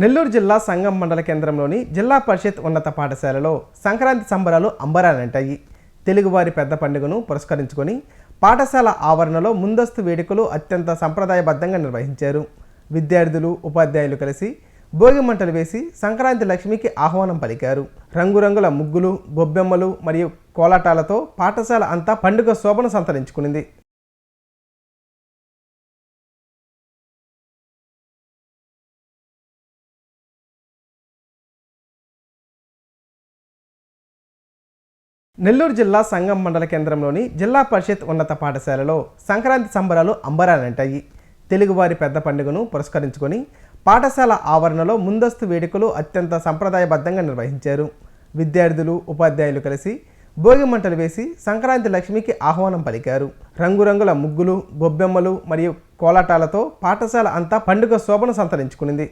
నెల్లూరు జిల్లా సంగం మండల కేంద్రంలోని జిల్లా పరిషత్ ఉన్నత పాఠశాలలో సంక్రాంతి సంబరాలు అంబరాలంటాయి తెలుగువారి పెద్ద పండుగను పురస్కరించుకొని పాఠశాల ఆవరణలో ముందస్తు వేడుకలు అత్యంత సంప్రదాయబద్ధంగా నిర్వహించారు. విద్యార్థులు ఉపాధ్యాయులు కలిసి భోగి మంటలు వేసి సంక్రాంతి లక్ష్మికి ఆహ్వానం పలికారు. రంగురంగుల ముగ్గులు గొబ్బెమ్మలు మరియు కోలాటాలతో పాఠశాల అంతా పండుగ శోభను సంతరించుకునింది. నెల్లూరు జిల్లా సంగం మండల కేంద్రంలోని జిల్లా పరిషత్ ఉన్నత పాఠశాలలో సంక్రాంతి సంబరాలు అంబరాలంటాయి. తెలుగువారి పెద్ద పండుగను పురస్కరించుకొని పాఠశాల ఆవరణలో ముందస్తు వేడుకలు అత్యంత సంప్రదాయబద్ధంగా నిర్వహించారు. విద్యార్థులు ఉపాధ్యాయులు కలిసి భోగి మంటలు వేసి సంక్రాంతి లక్ష్మికి ఆహ్వానం పలికారు. రంగురంగుల ముగ్గులు గొబ్బెమ్మలు మరియు కోలాటాలతో పాఠశాల అంతా పండుగ శోభను సంతరించుకునింది.